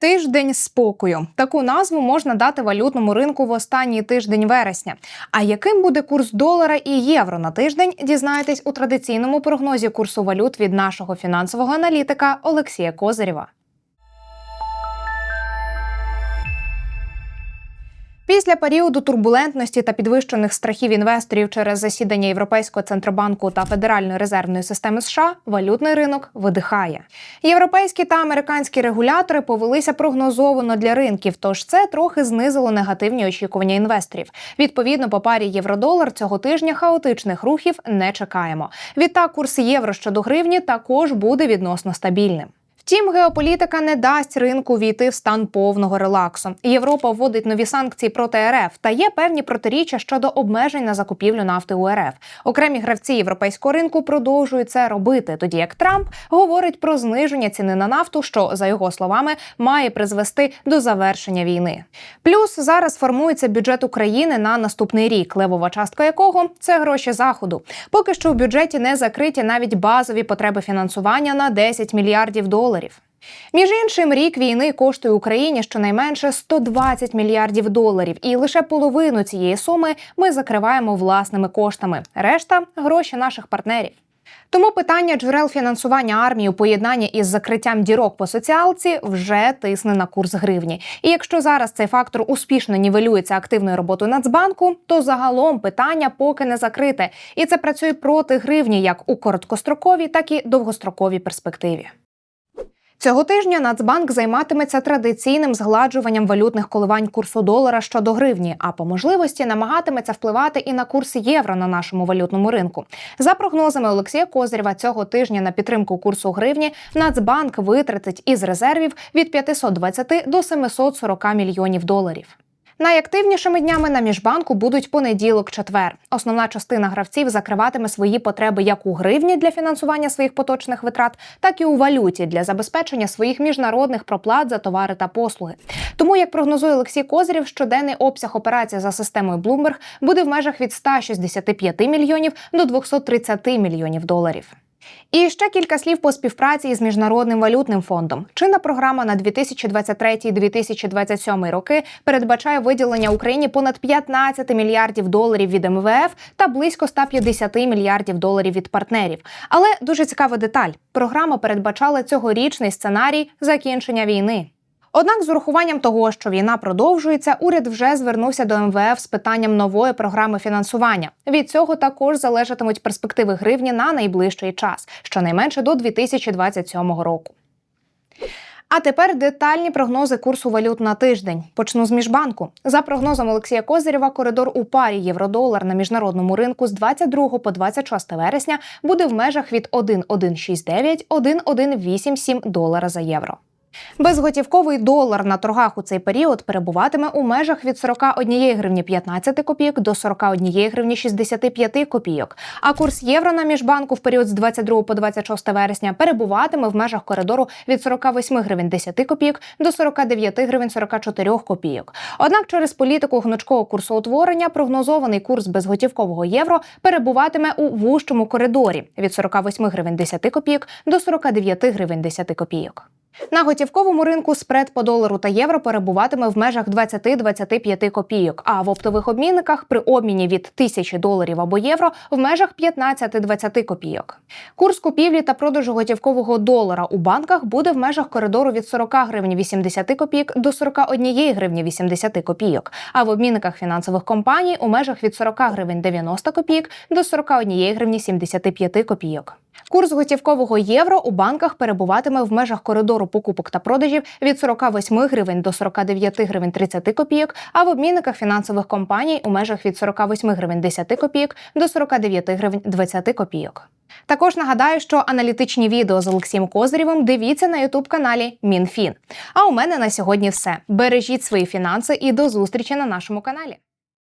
Тиждень спокою. Таку назву можна дати валютному ринку в останній тиждень вересня. А яким буде курс долара і євро на тиждень? Дізнаєтесь у традиційному прогнозі курсу валют від нашого фінансового аналітика Олексія Козирєва. Після періоду турбулентності та підвищених страхів інвесторів через засідання Європейського центробанку та Федеральної резервної системи США валютний ринок видихає. Європейські та американські регулятори повелися прогнозовано для ринків, тож це трохи знизило негативні очікування інвесторів. Відповідно, по парі євро-долар цього тижня хаотичних рухів не чекаємо. Відтак курс євро щодо гривні також буде відносно стабільним. Втім, геополітика не дасть ринку війти в стан повного релаксу. Європа вводить нові санкції проти РФ та є певні протиріччя щодо обмежень на закупівлю нафти у РФ. Окремі гравці європейського ринку продовжують це робити, тоді як Трамп говорить про зниження ціни на нафту, що за його словами має призвести до завершення війни. Плюс зараз формується бюджет України на наступний рік, левова частка якого це гроші заходу. Поки що в бюджеті не закриті навіть базові потреби фінансування на 10 мільярдів доларів. Між іншим, рік війни коштує Україні щонайменше 120 мільярдів доларів, і лише половину цієї суми ми закриваємо власними коштами. Решта гроші наших партнерів. Тому питання джерел фінансування армії у поєднанні із закриттям дірок по соціалці вже тисне на курс гривні. І якщо зараз цей фактор успішно нівелюється активною роботою Нацбанку, то загалом питання поки не закрите, і це працює проти гривні як у короткостроковій, так і довгостроковій перспективі. Цього тижня Нацбанк займатиметься традиційним згладжуванням валютних коливань курсу долара щодо гривні, а по можливості намагатиметься впливати і на курс євро на нашому валютному ринку. За прогнозами Олексія Козирєва, цього тижня на підтримку курсу гривні Нацбанк витратить із резервів від 520 до 740 мільйонів доларів. Найактивнішими днями на міжбанку будуть понеділок-четвер. Основна частина гравців закриватиме свої потреби як у гривні для фінансування своїх поточних витрат, так і у валюті для забезпечення своїх міжнародних проплат за товари та послуги. Тому, як прогнозує Олексій Козирєв, щоденний обсяг операцій за системою Bloomberg буде в межах від 165 мільйонів до 230 мільйонів доларів. І ще кілька слів по співпраці із міжнародним валютним фондом. Чинна програма на 2023-2027 роки передбачає виділення Україні понад 15 мільярдів доларів від МВФ та близько 150 мільярдів доларів від партнерів. Але дуже цікава деталь: програма передбачала цьогорічний сценарій закінчення війни. Однак, з урахуванням того, що війна продовжується, уряд вже звернувся до МВФ з питанням нової програми фінансування. Від цього також залежатимуть перспективи гривні на найближчий час, щонайменше до 2027 року. А тепер детальні прогнози курсу валют на тиждень. Почну з міжбанку. За прогнозом Олексія Козирєва, коридор у парі євро-долар на міжнародному ринку з 22 по 26 вересня буде в межах від 1,169 1,187 долара за євро. Безготівковий долар на торгах у цей період перебуватиме у межах від 41 гривні 15 копійок до 41 гривні 65 копійок. А курс євро на міжбанку в період з 22 по 26 вересня перебуватиме в межах коридору від 48 гривень 10 копійок до 49 гривень 44 копійок. Однак через політику гнучкого курсоутворення прогнозований курс безготівкового євро перебуватиме у вужчому коридорі від 48 гривень 10 копійок до 49 гривень 10 копійок. На готівковому ринку спред по долару та євро перебуватиме в межах 20-25 копійок, а в оптових обмінниках при обміні від 1000 доларів або євро в межах 15-20 копійок. Курс купівлі та продажу готівкового долара у банках буде в межах коридору від 40 гривень 80 копійок до 41 гривні 80 копійок, а в обмінниках фінансових компаній у межах від 40 гривень 90 копійок до 41 гривні 75 копійок. Курс готівкового євро у банках перебуватиме в межах коридору покупок та продажів від 48 гривень до 49 гривень 30 копійок, а в обмінниках фінансових компаній у межах від 48 гривень 10 копійок до 49 гривень 20 копійок. Також нагадаю, що аналітичні відео з Олексієм Козирєвим дивіться на ютуб каналі МінФін. А у мене на сьогодні все. Бережіть свої фінанси і до зустрічі на нашому каналі.